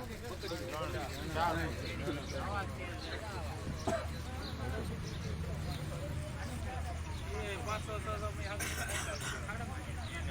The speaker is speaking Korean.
예, 뭐, 야,